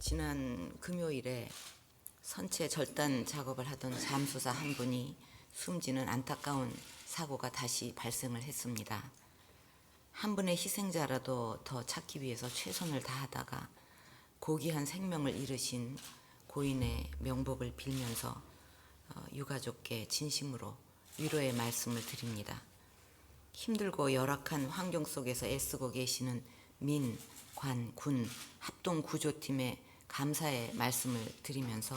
지난 금요일에 선체 절단 작업을 하던 잠수사 한 분이 숨지는 안타까운 사고가 다시 발생을 했습니다. 한 분의 희생자라도 더 찾기 위해서 최선을 다하다가 고귀한 생명을 잃으신 고인의 명복을 빌면서 어, 유가족께 진심으로 위로의 말씀을 드립니다. 힘들고 열악한 환경 속에서 애쓰고 계시는 민, 관, 군 합동 구조팀에 감사의 말씀을 드리면서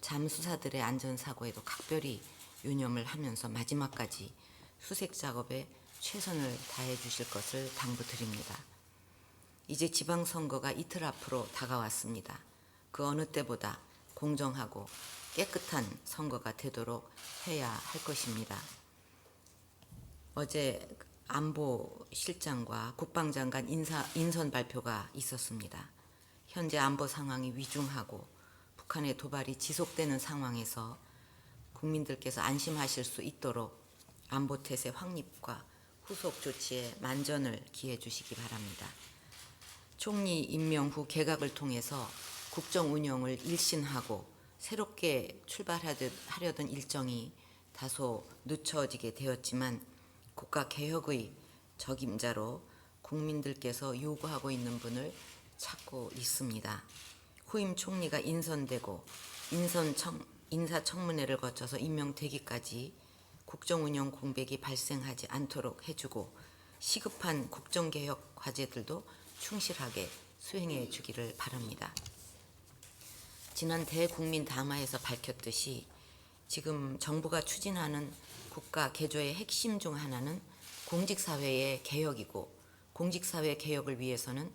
잠수사들의 안전사고에도 각별히 유념을 하면서 마지막까지 수색 작업에 최선을 다해 주실 것을 당부드립니다. 이제 지방선거가 이틀 앞으로 다가왔습니다. 그 어느 때보다 공정하고 깨끗한 선거가 되도록 해야 할 것입니다. 어제 안보 실장과 국방장관 인사, 인선 발표가 있었습니다. 현재 안보 상황이 위중하고 북한의 도발이 지속되는 상황에서 국민들께서 안심하실 수 있도록 안보 태세 확립과 후속 조치에 만전을 기해 주시기 바랍니다. 총리 임명 후 개각을 통해서 국정 운영을 일신하고 새롭게 출발하려던 일정이 다소 늦춰지게 되었지만 국가 개혁의 적임자로 국민들께서 요구하고 있는 분을 찾고 있습니다. 후임 총리가 인선되고 인선청 인사청문회를 거쳐서 임명되기까지 국정운영 공백이 발생하지 않도록 해주고 시급한 국정개혁 과제들도 충실하게 수행해 주기를 바랍니다. 지난 대국민 담화에서 밝혔듯이 지금 정부가 추진하는 국가 개조의 핵심 중 하나는 공직사회의 개혁이고 공직사회 개혁을 위해서는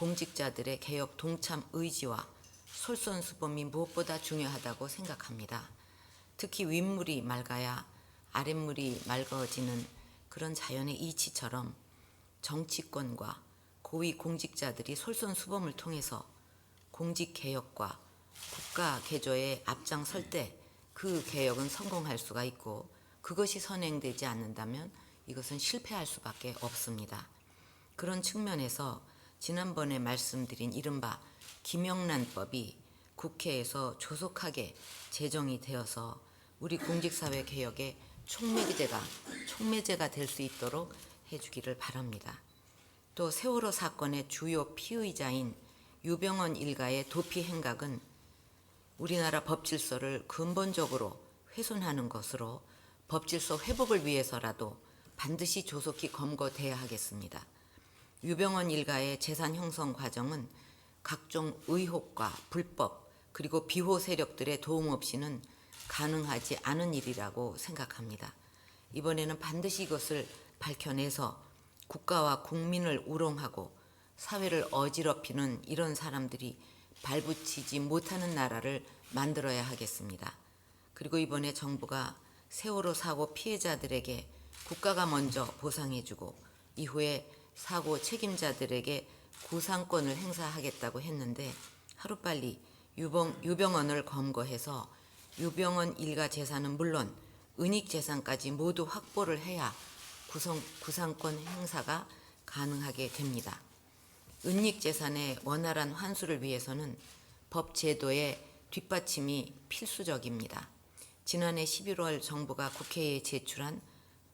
공직자들의 개혁 동참 의지와 솔선수범이 무엇보다 중요하다고 생각합니다. 특히 윗물이 맑아야 아랫물이 맑아지는 그런 자연의 이치처럼 정치권과 고위 공직자들이 솔선수범을 통해서 공직 개혁과 국가 개조에 앞장설 때 그 개혁은 성공할 수가 있고 그것이 선행되지 않는다면 이것은 실패할 수밖에 없습니다. 그런 측면에서 지난번에 말씀드린 이른바 김영란법이 국회에서 조속하게 제정이 되어서 우리 공직사회 개혁의 촉매제가 촉매제가 될 수 있도록 해주기를 바랍니다. 또 세월호 사건의 주요 피의자인 유병헌 일가의 도피 행각은 우리나라 법질서를 근본적으로 훼손하는 것으로 법질서 회복을 위해서라도 반드시 조속히 검거돼야 하겠습니다. 유병헌 일가의 재산 형성 과정은 각종 의혹과 불법 그리고 비호 세력들의 도움 없이는 가능하지 않은 일이라고 생각합니다. 이번에는 반드시 이것을 밝혀내서 국가와 국민을 우롱하고 사회를 어지럽히는 이런 사람들이 발붙이지 못하는 나라를 만들어야 하겠습니다. 그리고 이번에 정부가 세월호 사고 피해자들에게 국가가 먼저 보상해주고 이후에 사고 책임자들에게 구상권을 행사하겠다고 했는데 하루빨리 유병, 유병헌을 검거해서 유병헌 일가 재산은 물론 은닉 재산까지 모두 확보를 해야 구성, 구상권 행사가 가능하게 됩니다. 은닉 재산의 원활한 환수를 위해서는 법 제도의 뒷받침이 필수적입니다. 지난해 11월 정부가 국회에 제출한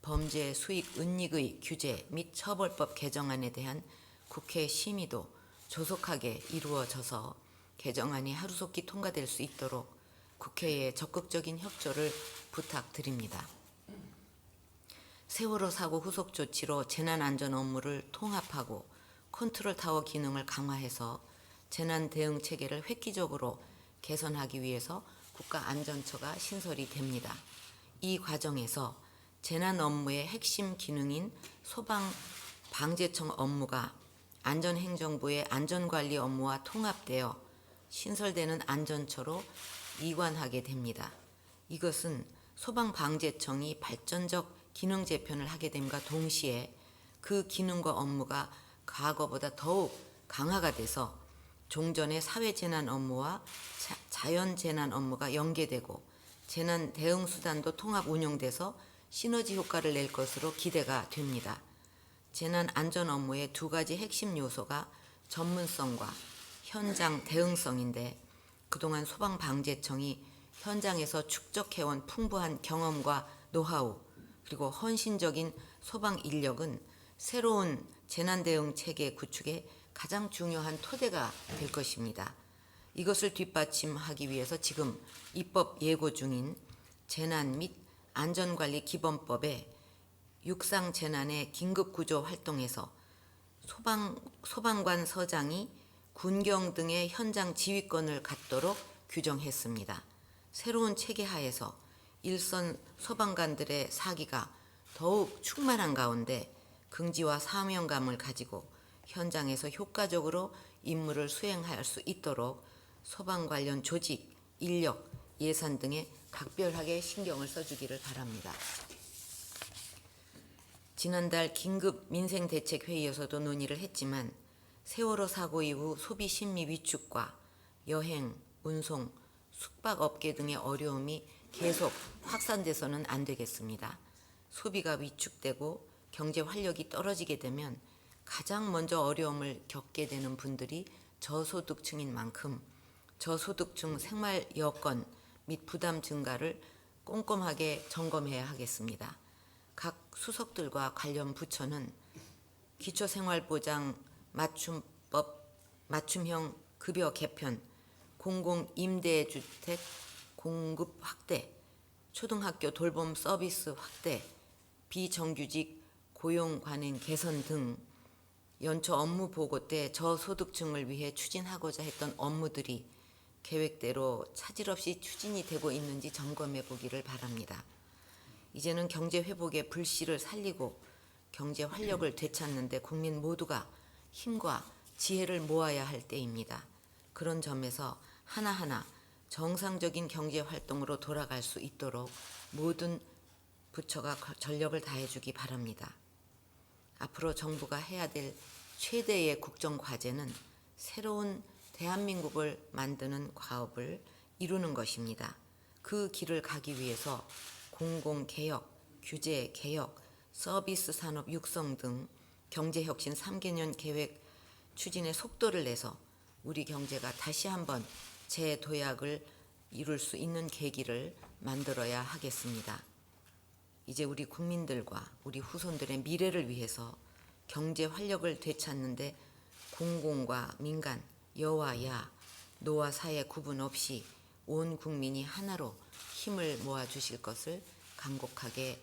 범죄 수익 은닉의 규제 및 처벌법 개정안에 대한 국회 심의도 조속하게 이루어져서 개정안이 하루속히 통과될 수 있도록 국회에 적극적인 협조를 부탁드립니다. 세월호 사고 후속 조치로 재난 안전 업무를 통합하고 컨트롤 타워 기능을 강화해서 재난 대응 체계를 획기적으로 개선하기 위해서 국가안전처가 신설이 됩니다. 이 과정에서 재난 업무의 핵심 기능인 소방 방재청 업무가 안전행정부의 안전관리 업무와 통합되어 신설되는 안전처로 이관하게 됩니다. 이것은 소방방재청이 발전적 기능 재편을 하게 됨과 동시에 그 기능과 업무가 과거보다 더욱 강화가 돼서 종전의 사회재난 업무와 자연재난 업무가 연계되고 재난 대응 수단도 통합 운용돼서 시너지 효과를 낼 것으로 기대가 됩니다. 재난 안전 업무의 두 가지 핵심 요소가 전문성과 현장 대응성인데 그동안 소방방재청이 현장에서 축적해온 풍부한 경험과 노하우 그리고 헌신적인 소방 인력은 새로운 재난 대응 체계 구축에 가장 중요한 토대가 될 것입니다. 이것을 뒷받침하기 위해서 지금 입법 예고 중인 재난 및 안전관리 기본법에 육상 재난의 긴급 구조 활동에서 소방 소방관 서장이 군경 등의 현장 지휘권을 갖도록 규정했습니다. 새로운 체계 하에서 일선 소방관들의 사기가 더욱 충만한 가운데 긍지와 사명감을 가지고 현장에서 효과적으로 임무를 수행할 수 있도록 소방 관련 조직, 인력, 예산 등에 각별하게 신경을 써주기를 바랍니다. 지난달 긴급 민생 대책 회의에서도 논의를 했지만 세월호 사고 이후 소비 심리 위축과 여행, 운송, 숙박 업계 등의 어려움이 계속 확산돼서는 안 되겠습니다. 소비가 위축되고 경제 활력이 떨어지게 되면 가장 먼저 어려움을 겪게 되는 분들이 저소득층인 만큼 저소득층 생활 여건 및 부담 증가를 꼼꼼하게 점검해야 하겠습니다. 각 수석들과 관련 부처는 기초생활보장 맞춤법 맞춤형 급여 개편, 공공 임대주택 공급 확대, 초등학교 돌봄 서비스 확대, 비정규직 고용 관행 개선 등 연초 업무 보고 때 저소득층을 위해 추진하고자 했던 업무들이 계획대로 차질 없이 추진이 되고 있는지 점검해 보기를 바랍니다. 이제는 경제 회복의 불씨를 살리고 경제 활력을 되찾는데 국민 모두가 힘과 지혜를 모아야 할 때입니다. 그런 점에서 하나하나 정상적인 경제 활동으로 돌아갈 수 있도록 모든 부처가 전력을 다해주기 바랍니다. 앞으로 정부가 해야 될 최대의 국정 과제는 새로운 대한민국을 만드는 과업을 이루는 것입니다. 그 길을 가기 위해서 공공 개혁, 규제 개혁, 서비스 산업 육성 등 경제 혁신 3개년 계획 추진에 속도를 내서 우리 경제가 다시 한번 재도약을 이룰 수 있는 계기를 만들어야 하겠습니다. 이제 우리 국민들과 우리 후손들의 미래를 위해서 경제 활력을 되찾는데 공공과 민간, 여와 야, 노와 사의 구분 없이 온 국민이 하나로 힘을 모아 주실 것을 간곡하게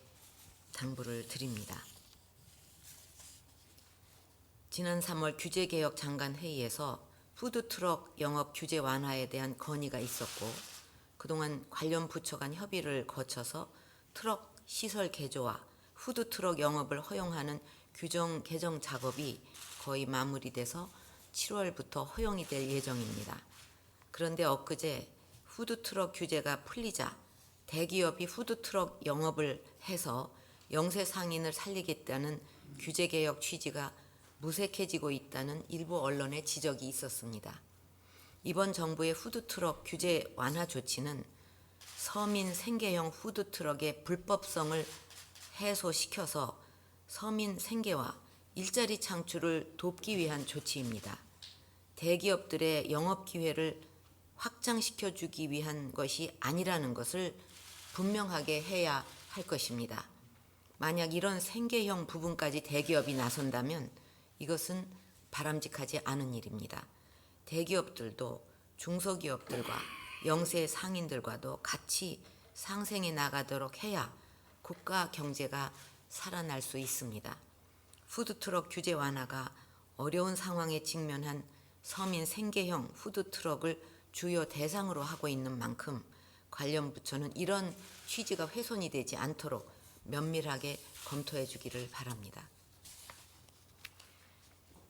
당부를 드립니다. 지난 3월 규제개혁 장관 회의에서 푸드트럭 영업 규제 완화에 대한 건의가 있었고 그동안 관련 부처 간 협의를 거쳐서 트럭 시설 개조와 푸드트럭 영업을 허용하는 규정 개정 작업이 거의 마무리돼서 7월부터 허용이 될 예정입니다. 그런데 엊그제 푸드트럭 규제가 풀리자 대기업이 푸드트럭 영업을 해서 영세 상인을 살리겠다는 규제 개혁 취지가 무색해지고 있다는 일부 언론의 지적이 있었습니다. 이번 정부의 푸드트럭 규제 완화 조치는 서민 생계형 푸드트럭의 불법성을 해소시켜서 서민 생계와 일자리 창출을 돕기 위한 조치입니다. 대기업들의 영업 기회를 확장시켜 주기 위한 것이 아니라는 것을 분명하게 해야 할 것입니다. 만약 이런 생계형 부분까지 대기업이 나선다면 이것은 바람직하지 않은 일입니다. 대기업들도 중소기업들과 영세 상인들과도 같이 상생해 나가도록 해야 국가 경제가 살아날 수 있습니다. 푸드트럭 규제 완화가 어려운 상황에 직면한 서민 생계형 푸드트럭을 주요 대상으로 하고 있는 만큼 관련 부처는 이런 취지가 훼손이 되지 않도록 면밀하게 검토해 주기를 바랍니다.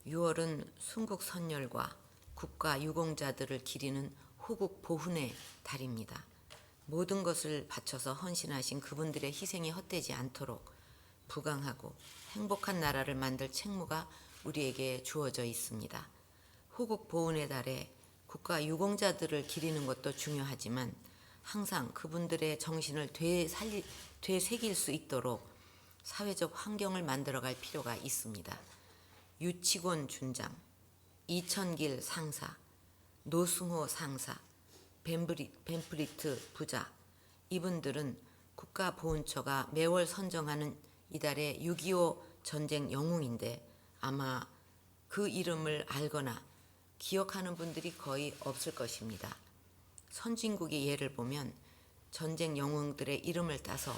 6월은 순국 선열과 국가 유공자들을 기리는 호국 보훈의 달입니다. 모든 것을 바쳐서 헌신하신 그분들의 희생이 헛되지 않도록 부강하고 행복한 나라를 만들 책무가 우리에게 주어져 있습니다. 호국 보훈의 달에 국가 유공자들을 기리는 것도 중요하지만 항상 그분들의 정신을 되살리, 되새길 수 있도록 사회적 환경을 만들어갈 필요가 있습니다. 유치곤 준장, 이천길 상사, 노승호 상사, 벤브리, 벤프리트 부자 이분들은 국가보훈처가 매월 선정하는 이달의 6.25 전쟁 영웅인데 아마 그 이름을 알거나 기억하는 분들이 거의 없을 것입니다. 선진국의 예를 보면 전쟁 영웅들의 이름을 따서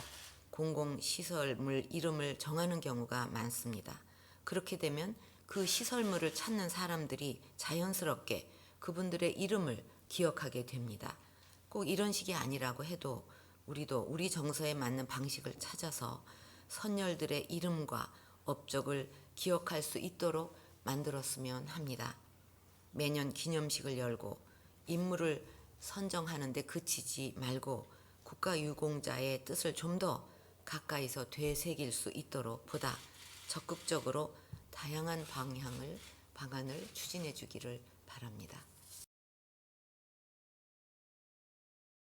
공공시설물 이름을 정하는 경우가 많습니다. 그렇게 되면 그 시설물을 찾는 사람들이 자연스럽게 그분들의 이름을 기억하게 됩니다. 꼭 이런 식이 아니라고 해도 우리도 우리 정서에 맞는 방식을 찾아서 선열들의 이름과 업적을 기억할 수 있도록 만들었으면 합니다. 매년 기념식을 열고 인물을 선정하는 데 그치지 말고 국가 유공자의 뜻을 좀 더 가까이서 되새길 수 있도록 보다 적극적으로 다양한 방향을 방안을 추진해 주기를 바랍니다.